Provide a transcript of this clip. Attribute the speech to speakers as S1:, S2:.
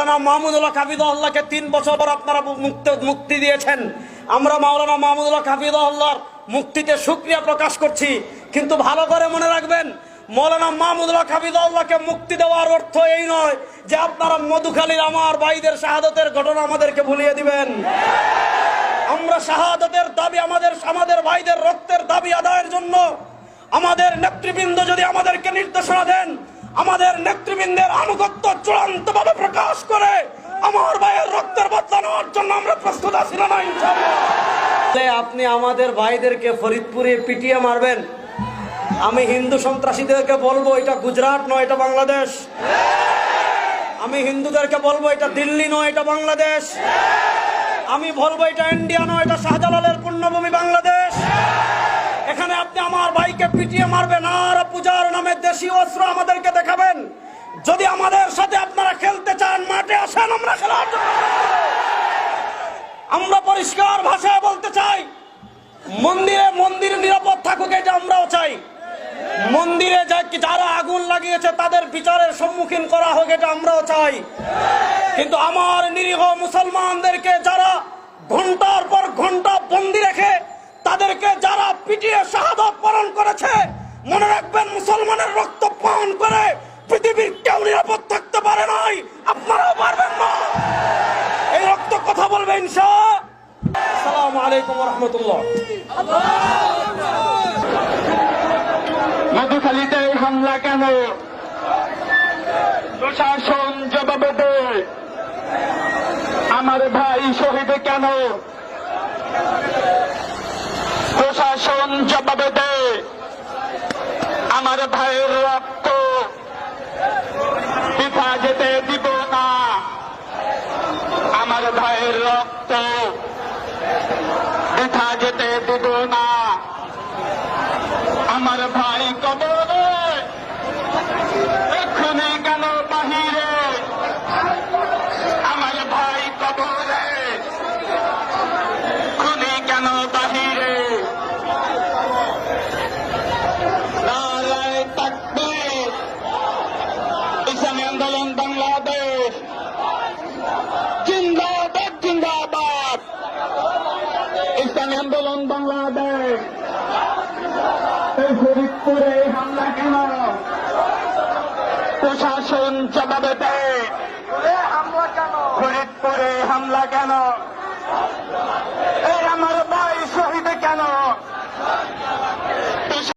S1: মাওলানা মাহমুদুল্লাহ কাবিদুল্লাহকে তিন বছর পর আপনারা মুক্ত দিয়েছেন। আমরা মাওলানা মাহমুদুল্লাহ কাবিদুল্লাহর মুক্তিতে সুক্রিয়া প্রকাশ করছি। কিন্তু ভালো করে মনে রাখবেন মৌলানা মাহমুদুল্লাহ কাবিদুল্লাহকে মুক্তি দেওয়ার অর্থ এই নয় যে আপনারা মধুখালীর আমার ভাইদের শাহাদতের ঘটনা আমাদেরকে ভুলিয়ে দিবেন। আমরা শাহাদতের দাবি আমাদের আমাদের ভাইদের রক্তের দাবি আদায়ের জন্য আমাদের নেতৃবৃন্দ যদি আমাদেরকে নির্দেশনা দেন আমাদের নেতৃবৃন্দের আনুগত্য চূড়ান্ত ভাবে প্রকাশ করে আমার ভাইয়ের রক্তের বদলা নেওয়ার জন্য আমরা প্রস্তুত আছি না আপনি আমাদের ভাইদেরকে ফরিদপুরে পিটিয়ে মারবেন। আমি হিন্দু সন্ত্রাসীদেরকে বলব, এটা গুজরাট নয়, এটা বাংলাদেশ। আমি হিন্দুদেরকে বলব, এটা দিল্লি নয়, এটা বাংলাদেশ। আমি বলব, এটা ইন্ডিয়া নয়, এটা শাহজালালের পূর্ণভূমি বাংলাদেশ। এখানে আপনি আমার ভাইকে পিটিয়ে মারবেন আর পূজার নামে দেশি অস্ত্র আমাদেরকে দেখাবেন। যদি আমাদের সাথে আপনারা খেলতে চান, মাঠে আসেন, আমরা খেলার আমরা পরিষ্কার ভাষায় বলতে চাই, মন্দিরে মন্দির নিরাপদ থাকুক এটা আমরাও চাই। মন্দিরে যারা আগুন লাগিয়েছে, তাদের বিচারের সম্মুখীন করা হোক এটা আমরাও চাই। কিন্তু আমার নিরীহ মুসলমানদেরকে যারা ঘণ্টার পর ঘণ্টা বন্দি রেখে তাদেরকে যারা পিটিয়ে শাহাদত পালন করেছে, মনে রাখবেন মুসলমানের রক্ত পান করে পৃথিবীর কেউ নিরাপদ থাকতে পারে নাই। আপনারাও পারবেন না। এই রক্ত কথা বলবে ইনশা। আসসালামু আলাইকুম রহমতুল্লাহ।
S2: মধুখালীতে হামলা কেন? প্রশাসন জবাবে আমার ভাই শহীদ কেন? প্রশাসন জবাবে দে। আমার ভাইয়ের রক্ত পিঠা যেতে দিব না। আমার ভাইয়ের রক্ত পিঠা যেতে দিব না। আমার ভাই কবরে এক্ষুনি কেন বাহিরে আমার ভাই কবরে খুনি কেন বাহিরে নারায় তাকবীর ইসলামী আন্দোলন বাংলাদেশ। জিন্দাবাদ জিন্দাবাদ। ইসলামী আন্দোলন বাংলাদেশ। এই ফরিদপুরে হামলা কেন? প্রশাসন জবাবে দেয়।